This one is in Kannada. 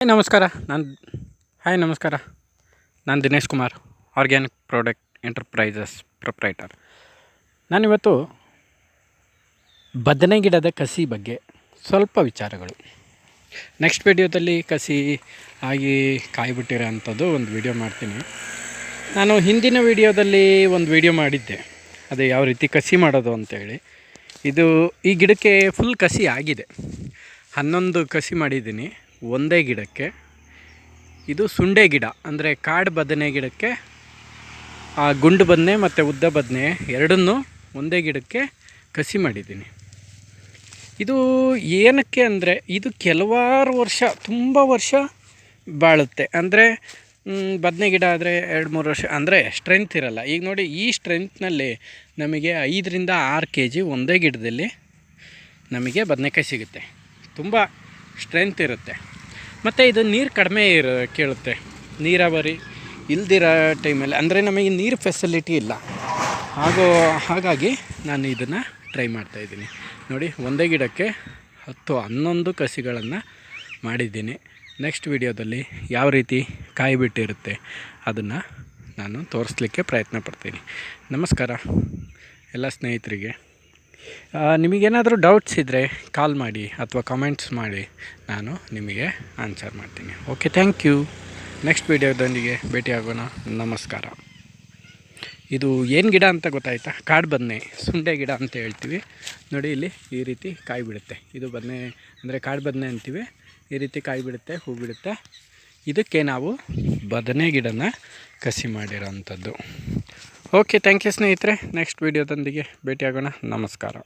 ಹಾಯ್ ನಮಸ್ಕಾರ. ನಾನು ಹಾಯ್ ನಮಸ್ಕಾರ. ನಾನು Dinesh Kumar organic product enterprises proprietor ನಾನಿವತ್ತು ಬದನೆ ಗಿಡದ ಕಸಿ ಬಗ್ಗೆ ಸ್ವಲ್ಪ ವಿಚಾರಗಳು. ನೆಕ್ಸ್ಟ್ ವಿಡಿಯೋದಲ್ಲಿ ಕಸಿ ಆಗಿ ಕಾಯಿ ಬಿಟ್ಟಿರೋ ಅಂಥದ್ದು ಒಂದು ವಿಡಿಯೋ ಮಾಡ್ತೀನಿ. ನಾನು ಹಿಂದಿನ ವಿಡಿಯೋದಲ್ಲಿ ಒಂದು ವಿಡಿಯೋ ಮಾಡಿದ್ದೆ. ಅದು ಯಾವ ರೀತಿ ಕಸಿ ಮಾಡೋದು ಅಂತೇಳಿ. ಇದು ಈ ಗಿಡಕ್ಕೆ ಫುಲ್ ಕಸಿ ಆಗಿದೆ. ಹನ್ನೊಂದು ಕಸಿ ಮಾಡಿದ್ದೀನಿ. ಒಂದೇ ಗಿಡಕ್ಕೆ, ಇದು ಸುಂಡೆ ಗಿಡ, ಅಂದರೆ ಕಾಡು ಬದನೆ ಗಿಡಕ್ಕೆ, ಆ ಗುಂಡು ಬದನೆ ಮತ್ತು ಉದ್ದ ಬದನೆ ಎರಡನ್ನೂ ಒಂದೇ ಗಿಡಕ್ಕೆ ಕಸಿ ಮಾಡಿದ್ದೀನಿ. ಇದು ಏನಕ್ಕೆ ಅಂದರೆ, ಇದು ಕೆಲವಾರು ವರ್ಷ, ತುಂಬ ವರ್ಷ ಬಾಳುತ್ತೆ. ಅಂದರೆ ಬದನೆ ಗಿಡ ಆದರೆ ಎರಡು ಮೂರು ವರ್ಷ, ಅಂದರೆ ಸ್ಟ್ರೆಂತ್ ಇರಲ್ಲ. ಈಗ ನೋಡಿ, ಈ ಸ್ಟ್ರೆಂತ್ನಲ್ಲಿ ನಮಗೆ ಐದರಿಂದ ಆರು ಕೆ ಜಿ ಒಂದೇ ಗಿಡದಲ್ಲಿ ನಮಗೆ ಬದನೆಕಾಯಿ ಸಿಗುತ್ತೆ. ತುಂಬ ಸ್ಟ್ರೆಂತ್ ಇರುತ್ತೆ. ಮತ್ತು ಇದು ನೀರು ಕಡಿಮೆ ಇರೋ, ಕೇಳುತ್ತೆ. ನೀರಾವರಿ ಇಲ್ದಿರೋ ಟೈಮಲ್ಲಿ, ಅಂದರೆ ನಮಗೆ ನೀರು ಫೆಸಿಲಿಟಿ ಇಲ್ಲ. ಹಾಗೂ, ಹಾಗಾಗಿ ನಾನು ಇದನ್ನು ಟ್ರೈ ಮಾಡ್ತಾಯಿದ್ದೀನಿ ನೋಡಿ, ಒಂದೇ ಗಿಡಕ್ಕೆ ಹತ್ತು, ಹನ್ನೊಂದು ಕಸಿಗಳನ್ನು ಮಾಡಿದ್ದೀನಿ. ನೆಕ್ಸ್ಟ್ ವಿಡಿಯೋದಲ್ಲಿ ಯಾವ ರೀತಿ ಕಾಯಿ ಬಿಟ್ಟಿರುತ್ತೆ ಅದನ್ನು ನಾನು ತೋರಿಸ್ಲಿಕ್ಕೆ ಪ್ರಯತ್ನ ಪಡ್ತೀನಿ. ನಮಸ್ಕಾರ. ಎಲ್ಲ ಸ್ನೇಹಿತರಿಗೆ. ನಿಮಗೇನಾದರೂ ಡೌಟ್ಸ್ ಇದ್ದರೆ ಕಾಲ್ ಮಾಡಿ ಅಥವಾ ಕಮೆಂಟ್ಸ್ ಮಾಡಿ, ನಾನು ನಿಮಗೆ ಆನ್ಸರ್ ಮಾಡ್ತೀನಿ. ಓಕೆ ಥ್ಯಾಂಕ್ ಯು ನೆಕ್ಸ್ಟ್ ವೀಡಿಯೋದೊಂದಿಗೆ ಭೇಟಿಯಾಗೋಣ. ನಮಸ್ಕಾರ. ಇದು ಏನು ಗಿಡ ಅಂತ ಗೊತ್ತಾಯ್ತಾ? ಕಾಡು ಬದನೆ ಸುಂಡೆ ಗಿಡ ಅಂತ ಹೇಳ್ತೀವಿ. ನೋಡಿ ಇಲ್ಲಿ ಈ ರೀತಿ ಕಾಯಿ ಬಿಡುತ್ತೆ ಇದು ಬದನೆ ಅಂದರೆ ಕಾಡು ಬದನೆ ಅಂತೀವಿ. ಈ ರೀತಿ ಕಾಯಿ ಬಿಡುತ್ತೆ ಹೂ ಬಿಡುತ್ತೆ ಇದಕ್ಕೆ ನಾವು ಬದನೆ ಗಿಡನ ಕಸಿ ಮಾಡಿರೋ ಅಂಥದ್ದು ಓಕೆ ಥ್ಯಾಂಕ್ ಯು ಸ್ನೇಹಿತರೆ. ನೆಕ್ಸ್ಟ್ ವೀಡಿಯೋದೊಂದಿಗೆ ಭೇಟಿಯಾಗೋಣ. ನಮಸ್ಕಾರ.